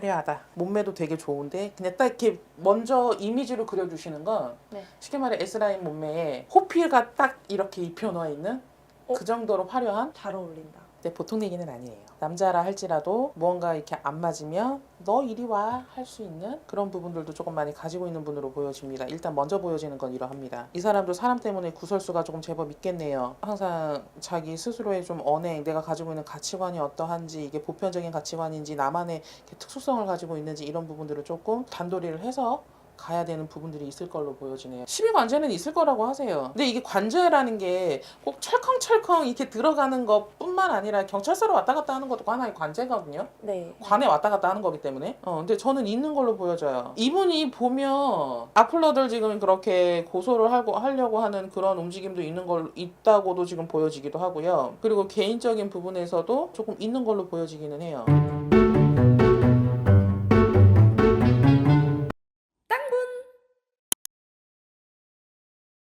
화려하다. 몸매도 되게 좋은데 그냥 딱 이렇게 먼저 이미지로 그려주시는 건 네. 쉽게 말해 S라인 몸매에 호피가 딱 이렇게 입혀놓아 있는 어? 그 정도로 화려한 잘 어울린다. 근데 보통 얘기는 아니에요. 남자라 할지라도 무언가 이렇게 안 맞으면 너 이리 와 할 수 있는 그런 부분들도 조금 많이 가지고 있는 분으로 보여집니다. 일단 먼저 보여지는 건 이러합니다. 이 사람도 사람 때문에 구설수가 조금 제법 있겠네요. 항상 자기 스스로의 좀 언행, 내가 가지고 있는 가치관이 어떠한지 이게 보편적인 가치관인지 나만의 특수성을 가지고 있는지 이런 부분들을 조금 단도리를 해서 가야 되는 부분들이 있을 걸로 보여지네요. 12관제는 있을 거라고 하세요. 근데 이게 관제라는 게 꼭 철컹철컹 이렇게 들어가는 것 뿐만 아니라 경찰서로 왔다 갔다 하는 것도 하나의 관제거든요. 네. 관에 왔다 갔다 하는 거기 때문에. 어, 근데 저는 있는 걸로 보여져요. 이분이 보면 악플러들 지금 그렇게 고소를 하고 하려고 하는 그런 움직임도 있는 걸 있다고도 지금 보여지기도 하고요. 그리고 개인적인 부분에서도 조금 있는 걸로 보여지기는 해요.